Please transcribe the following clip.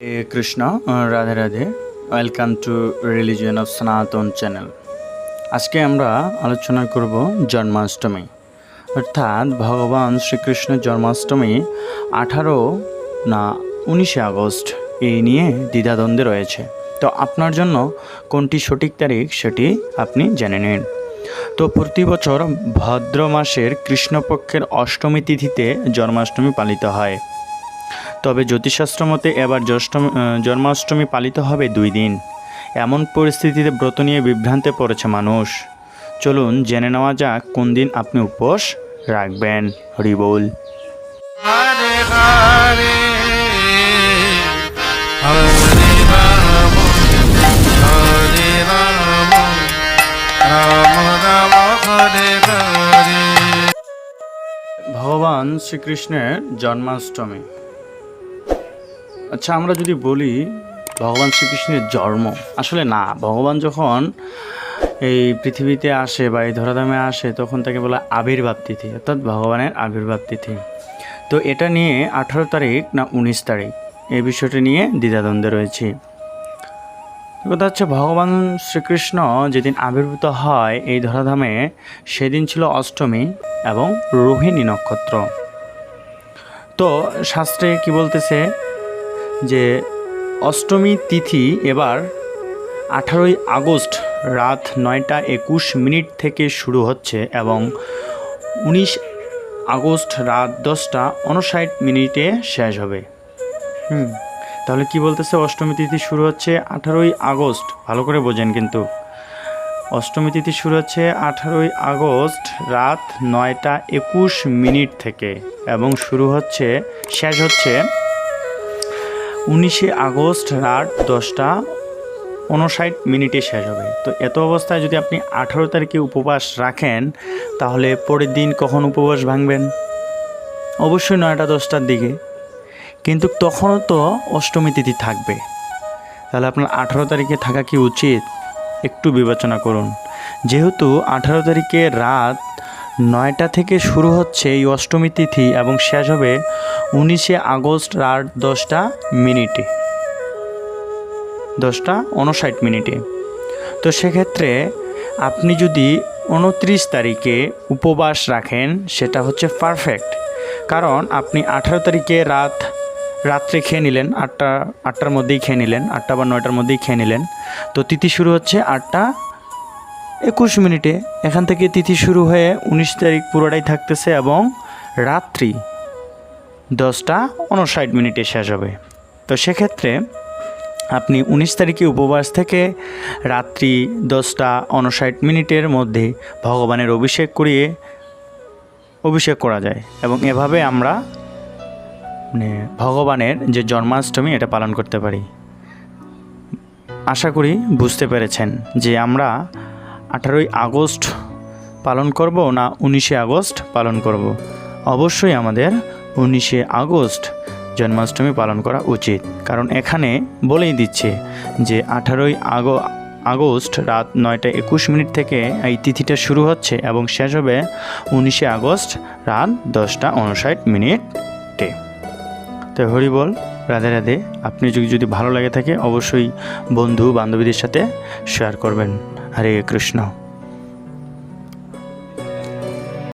A Krishna, Radhe Radhe. Welcome to religion of Sanatan channel আজকে আমরা আলোচনা করব জন্মাষ্টমী। অর্থাৎ ভগবান শ্রীকৃষ্ণের জন্মাষ্টমী আঠারো না উনিশে আগস্ট এই নিয়ে দ্বিধাদ্বন্দ্বে রয়েছে। তো আপনার জন্য কোনটি সঠিক তারিখ সেটি আপনি জেনে নিন। তো প্রতি বছর ভাদ্র মাসের কৃষ্ণপক্ষের অষ্টমী তিথিতে জন্মাষ্টমী পালিত হয়। তবে জ্যোতিষশাস্ত্র মতে এবার জ্যৈষ্ঠমী জন্মাষ্টমী পালিত হবে দুই দিন। এমন পরিস্থিতিতে ব্রত নিয়ে বিভ্রান্তে পড়েছে মানুষ। চলুন জেনে নেওয়া যাক কোন দিন আপনি উপোস রাখবেন। হরিবোল ভগবান শ্রীকৃষ্ণের জন্মাষ্টমী। আচ্ছা আমরা যদি বলি ভগবান শ্রীকৃষ্ণের জন্ম, আসলে না, ভগবান যখন এই পৃথিবীতে আসে বা এই ধরাধামে আসে, তখন তাকে বলা আবির্ভাব তিথি, অর্থাৎ ভগবানের আবির্ভাব তিথি। তো এটা নিয়ে আঠারো তারিখ না উনিশ তারিখ, এই বিষয়টি নিয়ে দ্বিধাদ্বন্দ্বে রয়েছে। কথা হচ্ছে, ভগবান শ্রীকৃষ্ণ যেদিন আবির্ভূত হয় এই ধরাধামে, সেদিন ছিল অষ্টমী এবং রোহিণী নক্ষত্র। তো শাস্ত্রে কি বলতেছে? যে অষ্টমী তিথি এবার আঠারোই আগস্ট রাত নয়টা একুশ মিনিট থেকে শুরু হচ্ছে এবং উনিশ আগস্ট রাত দশটা উনষাট মিনিটে শেষ হবে। হুম, তাহলে কি বলতেছে অষ্টমী তিথি শুরু হচ্ছে আঠারোই আগস্ট? ভালো করে বোঝেন কিন্তু। অষ্টমী তিথি শুরু হচ্ছে আঠারোই আগস্ট রাত নয়টা একুশ মিনিট থেকে এবং শুরু হচ্ছে, শেষ হচ্ছে উনিশে আগস্ট রাত দশটা উনষাট মিনিটে শেষ হবে। তো এত অবস্থায় যদি আপনি আঠারো তারিখে উপবাস রাখেন, তাহলে পরের দিন কখন উপবাস ভাঙবেন? অবশ্যই নয়টা দশটার দিকে। কিন্তু তখনও তো অষ্টমী তিথি থাকবে। তাহলে আপনার আঠারো তারিখে থাকা কি উচিত? একটু বিবেচনা করুন। যেহেতু আঠারো তারিখে রাত নয়টা থেকে শুরু হচ্ছে এই অষ্টমী তিথি এবং শেষ হবে উনিশে আগস্ট রাত দশটা মিনিটে। দশটা উনষাট মিনিটে। তো সেক্ষেত্রে আপনি যদি উনত্রিশ তারিখে উপবাস রাখেন, সেটা হচ্ছে পারফেক্ট কারণ আপনি আঠারো তারিখে রাত, রাত্রে খেয়ে নিলেন, আটটা, আটটার মধ্যেই খেয়ে নিলেন, আটটা বা নয়টার মধ্যেই খেয়ে নিলেন। তো তিথি শুরু হচ্ছে আটটা একুশ মিনিটে এখান থেকে তিথি শুরু হয়ে উনিশ তারিখ পুরোটাই থাকতেছে এবং রাত্রি দশটা উনষাট মিনিটে শেষ হবে। তো সেক্ষেত্রে আপনি উনিশ তারিখে উপবাস থেকে রাত্রি দশটা উনষাট মিনিটের মধ্যে ভগবানের অভিষেক করিয়ে অভিষেক করা যায় এবং এভাবে আমরা মানে ভগবানের যে জন্মাষ্টমী এটা পালন করতে পারি। আশা করি বুঝতে পেরেছেন যে আমরা আঠারোই আগস্ট পালন করব না উনিশে আগস্ট পালন করব? অবশ্যই আমাদের উনিশে আগস্ট জন্মাষ্টমী পালন করা উচিত। কারণ এখানে বলেই দিচ্ছে যে আঠারোই আগ, আগস্ট রাত নয়টা একুশ মিনিট থেকে এই তিথিটা শুরু হচ্ছে এবং শেষ হবে উনিশে আগস্ট রাত দশটা উনষাট মিনিটে। তো হরি বল, রাধে রাধে। আপনি যদি যদি ভালো লাগে থাকে, অবশ্যই বন্ধু বান্ধবীদের সাথে শেয়ার করবেন। হরে কৃষ্ণ